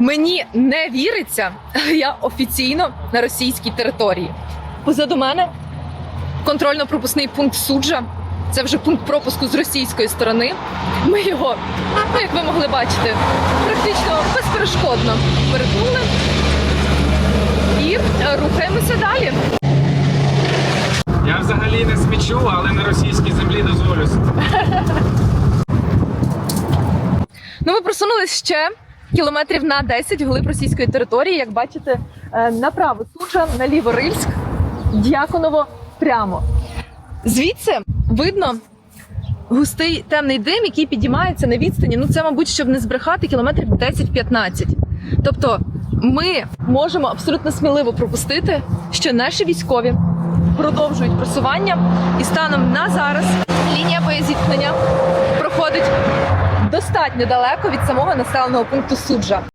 Мені не віриться, але я офіційно на російській території. Позаду мене контрольно-пропускний пункт суджа. Це вже пункт пропуску з російської сторони. Ми його, ну як ви могли бачити, практично безперешкодно перетнули і е, рухаємося далі. Я взагалі не смічу, але на російській землі дозволюсь. Ну, ми просунулись ще кілометрів на 10 вглиб російської території. Як бачите, е, направо Суча, наліво Рильськ, Дяконово прямо. Звідси видно густий темний дим, який підіймається на відстані. Ну, це, мабуть, щоб не збрехати кілометрів 10-15. Тобто, ми можемо абсолютно сміливо пропустити, що наші військові продовжують просування, і станом на зараз лінія боєзіткнення достатньо далеко від самого населеного пункту суджа.